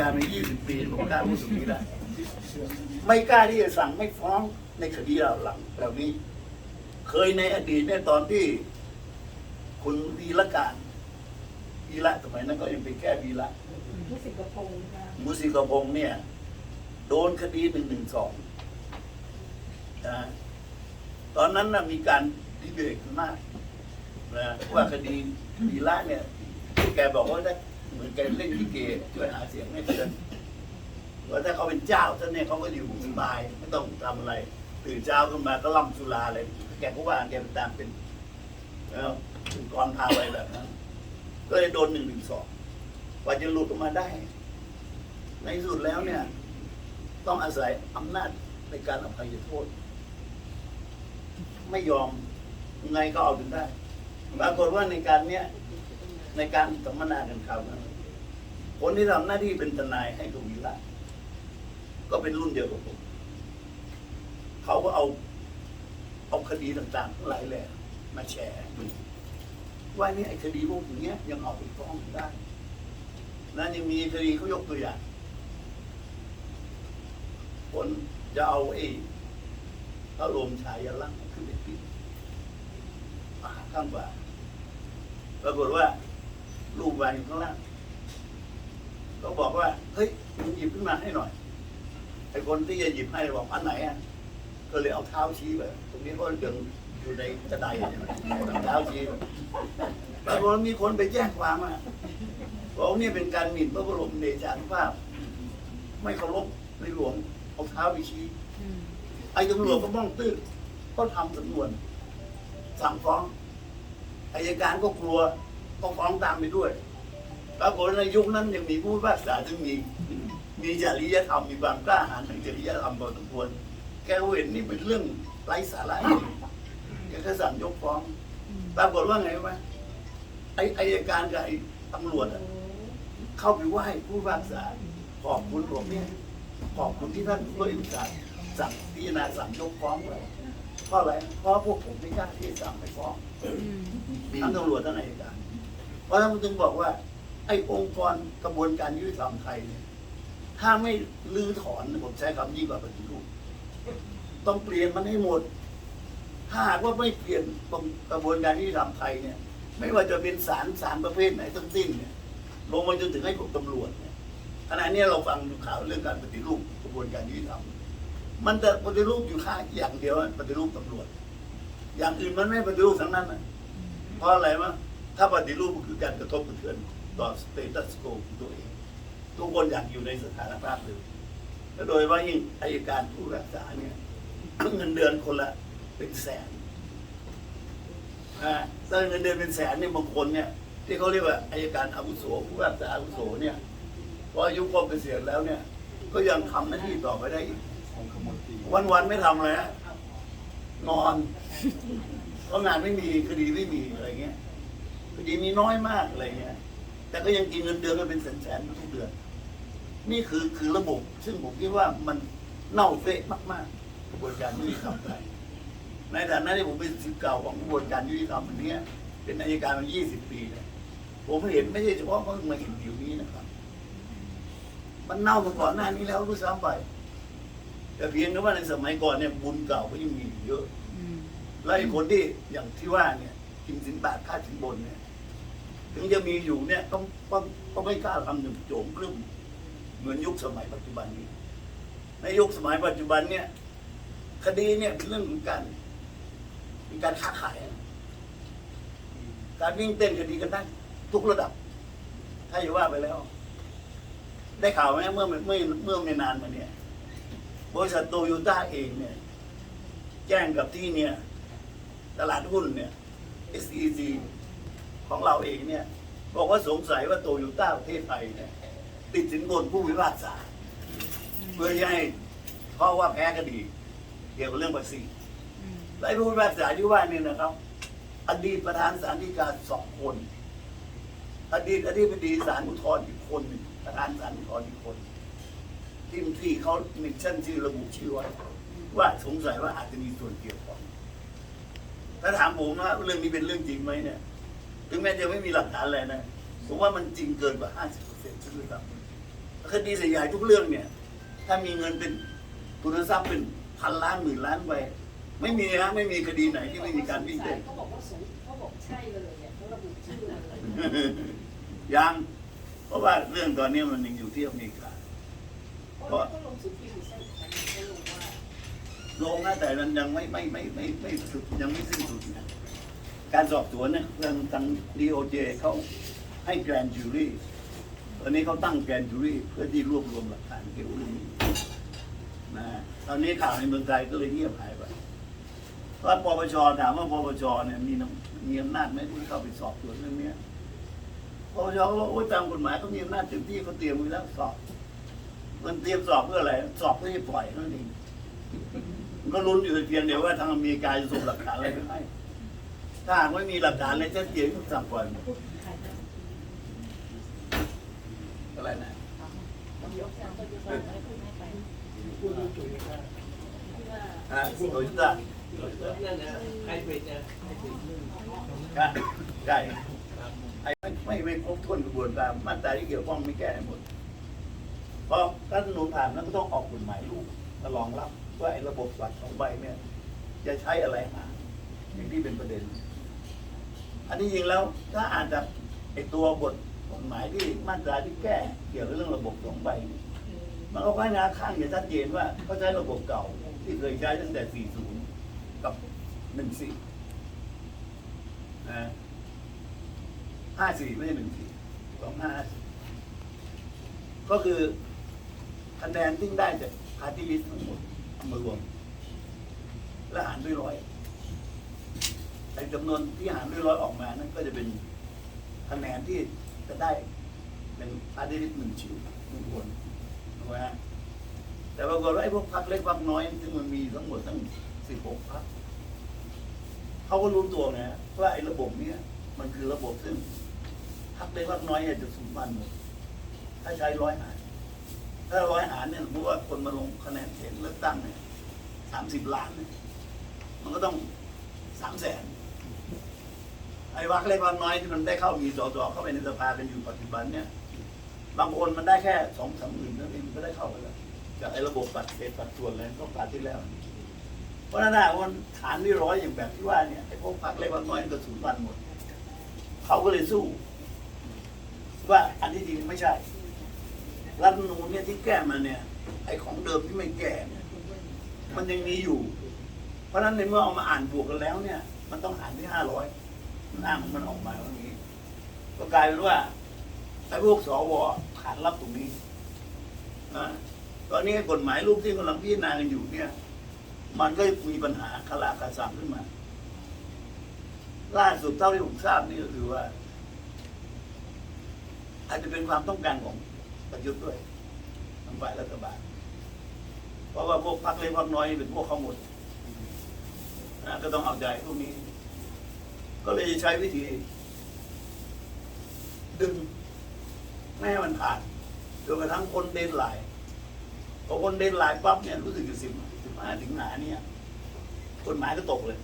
การมา20 ปีผมกล้าพูดตรงนี้ได้ไม่กล้าที่จะสั่งไม่ฟ้องในคดีเราหลังเหล่านี้ เคยในอดีตเนี่ยตอนที่ คุณวีละการวีละสมัยนั้นก็ยังเป็นแค่วีละผู้สิงคโปร์นะมุสิกพงษ์เนี่ย โดนคดีหนึ่งหนึ่งสองนะตอนนั้นนะมีการดีเบตกันมากนะว่าคดีวีละเนี่ยแกบอกว่าได้ เหมือนแกเล่นลิเกช่วยหาเสียงให้เพื่อนว่าถ้าเขาเป็นเจ้าท่านเนี่ยเขาก็อยู่สบายไม่ต้องทำอะไร ตื่นเช้าขึ้นมาก็ล่ำสุราอะไรแกก็ว่าแกเป็นตามเป็นแล้วเป็นกรพาไปแบบนั้นก็เลยโดนหนึ่งหนึ่งสองกว่าจะหลุดออกมาได้ ในสุดแล้วเนี่ย ต้องอาศัยอำนาจในการอภัยโทษ ไม่ยอมยังไงก็เอาถึงได้ปรากฏว่าในการเนี้ย ในการสัมมนากันคราวนั้นคนที่ทำหน้าที่เป็นทนายให้กวีละก็เป็นรุ่นเดียวกับผม เขาก็เอา เอาคดีต่างๆทั้งหลายแหละมาแชร์ว่านี่ไอ้คดีพวกอย่างเนี้ย ยังเอาไปฟ้องได้นั่นยังมีคดีเขายกตัวอย่างคนจะเอาไอ้พระลมชายลักษณ์ขึ้นไปปิดปากข้างบ่าปรากฏว่า รูปวางอยู่ข้างล่างก็บอกว่า เฮ้ยมึงหยิบขึ้นมาให้หน่อยไอ้คนที่จะหยิบให้บอกอันไหนอะก็เลยเอาเท้าชี้ไปตรงนี้ก็ยังอยู่ในกระไดใช่ไหมเอาเท้าชี้ไปปรากฏมีคนไปแจ้งความอะบอกนี่เป็นการหมิ่นพระบรมเดชานุภาพ ไม่เคารพในหลวงเอาเท้าไปชี้ไอ้ตำรวจก็บ้องตื้อก็ทำสำนวนสั่งฟ้องอายการก็กลัว ก็ฟ้องตามไปด้วยปรากฏในยุคนั้นยังมีผู้พิพากษาซึ่งมีมีจริยธรรมมีความกล้าหาญทางจริยธรรมพอสมควรแกเห็นนี่เป็นเรื่องไร้สาระแกก็สั่งยกฟ้องปรากฏว่าไงรู้ไหมไอ้อายการกับไอ้ตำรวจอะเข้าไปไหว้ผู้พิพากษาขอบคุณหลวงเนี่ยขอบคุณที่ท่านช่วยอุตส่าห์สั่งพิจารณาสั่งยกฟ้องไว้เพราะอะไรเพราะพวกผมไม่กล้าที่จะสั่งไปฟ้องทั้งตำรวจทั้งอายการ เพราะฉะนั้นผมจึงบอกว่า ไอ้องค์กรกระบวนการยุติธรรมไทยเนี่ยถ้าไม่ลื้อถอนผมใช้คำยิ่งกว่าปฏิรูปต้องเปลี่ยนมันให้หมด ถ้าหากว่าไม่เปลี่ยนกระบวนการยุติธรรมไทยเนี่ย ไม่ว่าจะเป็นศาลศาลประเภทไหนทั้งสิ้นเนี่ยลงมาจนถึงให้พวกตำรวจเนี่ยขณะนี้เราฟังข่าวเรื่องการปฏิรูปกระบวนการยุติธรรมมันจะปฏิรูปอยู่ค่าอย่างเดียวปฏิรูปตำรวจ อย่างอื่นมันไม่ปฏิรูปทั้งนั้นเพราะอะไรวะ ถ้าปฏิรูปมันคือการกระทบกระเทือนต่อสเตตัสโกของตัวเองทุกคนอยากอยู่ในสถานภาพเดิมและโดยว่ายิ่งอายการผู้รักษาเนี่ยเงินเดือนคนละเป็นแสนอ่าถ้าเงินเดือนเป็นแสนเนี่ยบางคนเนี่ย ที่เขาเรียกว่าอายการอาวุโสผู้รักษาอาวุโสเนี่ยพออายุครบเกษียณแล้วเนี่ย ก็ยังทำหน้าที่ต่อไปได้อีกวันวันไม่ทำอะไรฮะนอนเพราะงานไม่มีคดีไม่มีอะไรเงี้ย คดีมีน้อยมากอะไรเงี้ย แต่ก็ยังกินเงินเดือนกันเป็นแสนๆทุกเดือน นี่คือคือระบบ ซึ่งผมคิดว่ามันเน่าเฟะมากๆกระบวนการยุติธรรมไทยในฐานะที่ผมเป็นสิทธิ์เก่าของกระบวนการยุติธรรมอันเนี้ยเป็นอายการมา 20 ปีเนี่ยผมเห็นไม่ใช่เฉพาะเพิ่งมาเห็นผิวนี้นะครับ มันเน่ามาก่อนหน้านี้แล้วด้วยซ้ำไปแต่เพียงแต่ว่าในสมัยก่อนเนี่ยบุญเก่าก็ยังมีอยู่เยอะแล้วไอ้คนที่อย่างที่ว่าเนี่ยกินสินบาทค่าสินบนเนี่ย ถึงจะมีอยู่เนี่ยต้องต้องต้องไม่กล้าทำหนึ่งโจมครึ่มเหมือนยุคสมัยปัจจุบันนี้ ในยุคสมัยปัจจุบันเนี่ย คดีเนี่ยเรื่องของการเป็นการค้าขาย การวิ่งเต้นคดีกันได้ทุกระดับ ถ้าอย่าว่าไปแล้ว ได้ข่าวไหมเมื่อเมื่อเมื่อไม่นานมาเนี่ย บริษัทโตโยต้าเองเนี่ย แจ้งกับที่เนี่ย ตลาดหุ้นเนี่ย SEC ของเราเองเนี่ยบอกว่าสงสัยว่าโตโยต้าประเทศไทยเนี่ยติดสินบนผู้พิพากษาเพื่อจะให้เพราะว่าแพ้คดี เกี่ยวกับเรื่องภาษีและผู้พิพากษาที่ว่านี่นะครับ อดีตประธานศาลฎีกาสองคน อดีตอธิบดีศาลอุทธรณ์อีกคนหนึ่งประธานศาลอุทธรณ์อีกคนที่ที่เขามิชชั่นที่อระบุชื่อไว้ว่าสงสัยว่าอาจจะมีส่วนเกี่ยวข้องถ้าถามผมว่าเรื่องนี้เป็นเรื่องจริงไหมเนี่ย ถึงแม้จะไม่มีหลักฐานอะไรนะผมว่ามันจริงเกินกว่าห้าสิบเปอร์เซ็นต์ด้วยซ้ำคดีใหญ่ๆทุกเรื่องเนี่ย ถ้ามีเงินเป็นทุนทรัพย์เป็นพันล้านหมื่นล้านไปไม่มีนะไม่มีคดีไหนที่ไม่มีการวิ่งเต้นเขาบอกว่าสูงเขาบอกใช่เลยเนี่ยเขาระบุชื่อมาเลยยังเพราะว่าเรื่องตอนนี้มันยังอยู่ที่อเมริกาเพราะเขาลงสุดที่อยู่เส้นทางเขาลงว่าลงนะแต่มันยังไม่ไม่ไม่ไม่ไม่สุดยังไม่สิ้นสุดนะ การสอบสวนเนี่ยทางทางดีโอเจเขาให้แกรนจูรี่ตอนนี้เขาตั้งแกรนจูรี่เพื่อที่รวบรวมหลักฐานเกี่ยวกับเรื่องนี้นะตอนนี้ข่าวในเมืองไทยก็เลยเงียบหายไปเพราะปปชถามว่าปปชเนี่ยมีมีอำนาจไหมที่เข้าไปสอบสวนเรื่องนี้ปปชก็บอกโอ้ยตามกฎหมายเขามีอำนาจเต็มที่เขาเตรียมไว้แล้วสอบ มันเตรียมสอบเพื่ออะไร สอบเพื่อให้ปล่อยนั่นเองมันก็ลุ้นอยู่เพียงเดียวว่าทางอเมริกาจะส่งหลักฐานอะไรไปให้ ถ้าหากไม่มีหลักฐานอะไรชัดเจนก็สั่งปล่อยหมดอะไรนะยกแซมก็ยกว่าอะไรพูดไม่ไปพูดเรื่องตัวเองได้ที่ว่าฮะโดยต้านั่นนะไฮบริดนะไฮบริดใช่ใช่ไอ้ไม่ไม่ไม่ครบถ้วนกระบวนการมาตราที่เกี่ยวข้องไม่แก้ให้หมดเพราะถ้าถนนผ่านนั้นก็ต้องออกกฎหมายลูกมารองรับว่าไอ้ระบบบัตรสองใบเนี่ย จะใช้อะไรหาอย่างที่เป็นประเด็น อันนี้จริงแล้วถ้าอ่านจากไอ้ตัวบทกฎหมายที่มาตราที่แก้เกี่ยวกับเรื่องระบบสองใบเนี่ยมันก็ไว้หนาข้างอย่างชัดเจนว่าเขาใช้ระบบเก่าที่เคยใช้ตั้งแต่ 40 กับ 14นะ54 ไม่ใช่14 25ก็คือคะแนนที่ได้จากพาร์ตี้ลิสต์ทั้งหมดมารวม แล้วหารด้วยร้อย ไอ้จำนวนที่หารด้วยร้อยออกมานั่นก็จะเป็นคะแนนที่จะได้เป็นพาร์ตี้ลิตหนึ่งชิวหนึ่งคนถูกไหมฮะแต่ปรากฏว่าไอ้พวกพรรคเล็กพรรคน้อยซึ่งมันมีทั้งหมดทั้งสิบหกพรรคเขาก็รู้ตัวนะว่าไอ้ระบบเนี้ยมันคือระบบซึ่งพรรคเล็กพรรคน้อยเนี่ยจะสูญพันธุ์หมดถ้าใช้ร้อยหารถ้าร้อยหารเนี่ยสมมติว่าคนมาลงคะแนนเสียงเลือกตั้งเนี่ยสามสิบล้านเนี่ยมันก็ต้องสามแสน ไอ้วักเล็กวักน้อยที่มันได้เข้ามีสสเข้าไปในสภากันอยู่ปัจจุบันเนี่ย บางคนมันได้แค่สองสามหมื่นนั่นเองก็ได้เข้าไปแล้วจากไอ้ระบบปัดเศษปัดส่วนอะไรก็ปัดที่แล้ว เพราะนั้นถ้าวันฐานที่ร้อยอย่างแบบที่ว่าเนี่ยไอ้พวกพักเล็กวักน้อยก็สูญพันธุ์หมด เขาก็เลยสู้ ว่าอันที่จริงไม่ใช่ รัฐมนูญเนี่ยที่แก้มาเนี่ย ไอ้ของเดิมที่ไม่แก้เนี่ยมันยังมีอยู่ เพราะนั้นในเมื่อเอามาอ่านบวกกันแล้วเนี่ย มันต้องหารที่ห้าร้อย มันอ้างมันออกมาว่างี้ ก็กลายเป็นว่าไอ้พวกสวขานรับตรงนี้นะตอนนี้กฎหมายลูกที่กำลังพิจารณากันอยู่เนี่ย มันก็มีปัญหาคาราคาซังขึ้นมา ล่าสุดเท่าที่ผมทราบนี่ก็คือว่า อาจจะเป็นความต้องการของประยุทธ์ด้วยทางฝ่ายรัฐบาลเพราะว่าพวกพรรคเล็กพรรคน้อยเป็นพวกเขาหมดนะก็ต้องเอาใจพวกนี้ ก็เลยใช้วิธี ดึงไม่ให้มันผ่านจนกระทั่งคนเดนไลพอคนเดนไลปั๊บเนี่ยรู้สึกจะสิบสิบห้าถึงหนาเนี่ยกฎหมายก็ตกเลย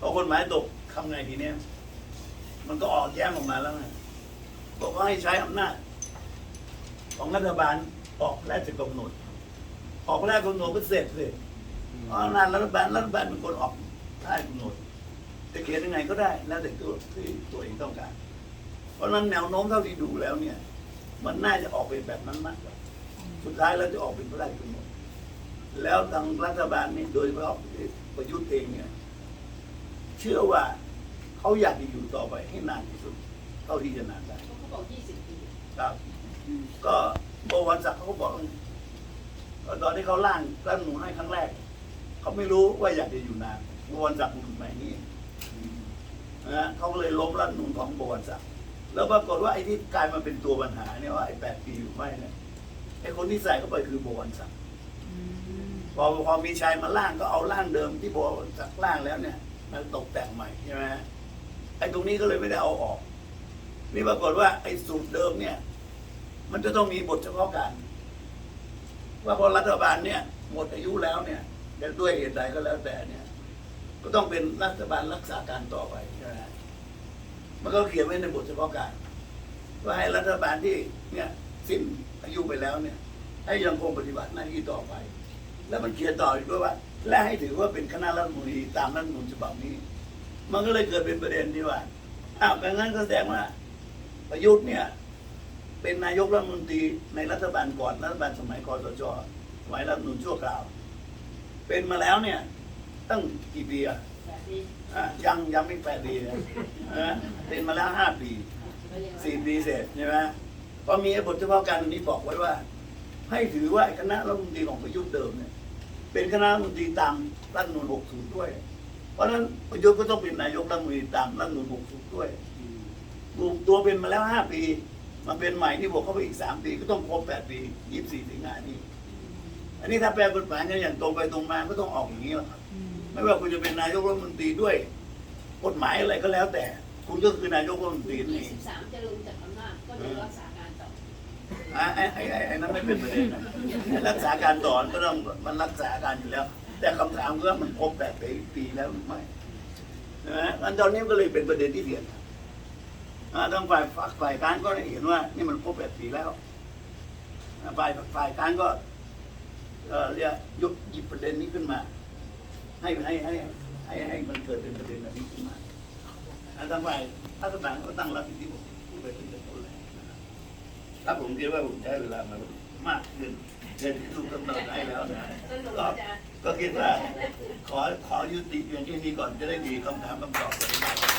พอกฎหมายตกทำไงทีเนี้ยมันก็ออกแย้งออกมาแล้วไงบอกว่าให้ใช้อำนาจ ของรัฐบาลออกแรกจะกำหนด ออกแรกกำหนดก็เสร็จเลยเพราะอำนาจรัฐบาลรัฐบาลเป็นคนออกได้กำหนด จะเขียนยังไงก็ได้แล้วแต่ตัวที่ตัวเองต้องการ เพราะฉะนั้นแนวโน้มเท่าที่ดูแล้วเนี่ย มันน่าจะออกเป็นแบบนั้นมากกว่าสุดท้ายแล้วจะออกเป็นพระราชกำหนดแล้วทางรัฐบาลนี่โดยเฉพาะประยุทธ์เองเนี่ย เชื่อว่าเขาอยากจะอยู่ต่อไปให้นานที่สุดเท่าที่จะนานได้เขาบอก20ปีครับ ก็โบวันศักดิ์เขาก็บอกว่าก็ตอนที่เขาล่างรัฐธรรมนูญให้ครั้งแรก เขาไม่รู้ว่าอยากจะอยู่นานโบวันศักดิ์ถูกไหมนี่ นะฮะเขาก็เลยล้มรัฐธรรมนูญของโบวันศักดิ์แล้วปรากฏว่าไอ้ที่กลายมาเป็นตัวปัญหาเนี่ยว่าไอ้แปดปีหรือไม่เนี่ยไอ้คนที่ใส่เข้าไปคือโบวันศักดิ์พอพอมีชายมาล่างก็เอาร่างเดิมที่โบวันศักดิ์ล่างแล้วเนี่ยมันตกแต่งใหม่ใช่ไหมฮะไอ้ตรงนี้ก็เลยไม่ได้เอาออก นี่ปรากฏว่าไอ้สูตรเดิมเนี่ย มันจะต้องมีบทเฉพาะการ ว่าพอรัฐบาลเนี่ยหมดอายุแล้วเนี่ยจะด้วยเหตุใดก็แล้วแต่เนี่ย ก็ต้องเป็นรัฐบาลรักษาการต่อไปใช่ไหมมันก็เขียนไว้ในบทเฉพาะการ ว่าให้รัฐบาลที่เนี่ยสิ้นอายุไปแล้วเนี่ย ให้ยังคงปฏิบัติหน้าที่ต่อไป แล้วมันเขียนต่ออีกด้วยว่า และให้ถือว่าเป็นคณะรัฐมนตรีตามรัฐธรรมนูญฉบับนี้ มันก็เลยเกิดเป็นประเด็นที่ว่าอ้าวงั้นก็แสดงว่า ประยุทธ์เนี่ย เป็นนายกรัฐมนตรีในรัฐบาลก่อนรัฐบาลสมัยคอสชสมัยรัฐธรรมนูญชั่วคราว เป็นมาแล้วเนี่ย ตั้งกี่ปีอะแบบนี้อะยังยังไม่แปดปีนะนะเป็นมาแล้วห้าปีก็ยังสี่ปีเสร็จใช่ไหมเพราะมีไอ้บทเฉพาะการอันนี้บอกไว้ว่า ให้ถือว่าไอ้คณะรัฐมนตรีของประยุทธ์เดิมเนี่ย เป็นคณะรัฐมนตรีตามรัฐธรรมนูญ60 ด้วย เพราะฉะนั้นประยุทธ์ก็ต้องเป็นนายกรัฐมนตรีตามรัฐธรรมนูญ60 ด้วยบุกตัวเป็นมาแล้ว5ปีมาเป็นใหม่ที่บอกเข้าไปอีก3ปีก็ต้องครบ8ปี24สิงหานี้ อันนี้ถ้าแปลกฎหมายกันอย่างตรงไปตรงมาก็ต้องออกอย่างนี้แหละครับ ไม่ว่าคุณจะเป็นนายกรัฐมนตรีด้วย กฎหมายอะไรก็แล้วแต่ คุณก็คือนายกรัฐมนตรีนั่นเอง23 จะลงจากอำนาจก็จะรักษาการต่ออะไอ้ไอ้ไอ้ไอ้นั้นไม่เป็นประเด็นนะไอ้รักษาการต่อก็ต้องมันรักษาการอยู่แล้ว แต่คำถามคือว่ามันครบแปดปีปีแล้วหรือไม่นะอันตอนนี้ก็เลยเป็นประเด็นที่เถียงกันอ่าทางฝ่ายฝ่ายฝ่ายการก็ได้เห็นว่า นี่มันครบแปดปีแล้วอ่าฝ่ายฝ่ายการก็เอ่อเรียกยกหยิบประเด็นนี้ขึ้นมา ให้ให้ให้ให้ให้มันเกิดเป็นประเด็นแบบนี้ขึ้นมาอันทางฝ่ายรัฐบาลก็ตั้งรับผิดที่ผมพูดไปตั้งแต่ต้นแล้วนะครับถ้าผมคิดว่าผมใช้เวลามามากขึ้นเกินที่ถูกกำหนดไว้แล้วนะสนุกก็อาจารย์ก็คิดว่าขอขอยุติเพียงแค่นี้ก่อนจะได้มีคำถามคำตอบกัน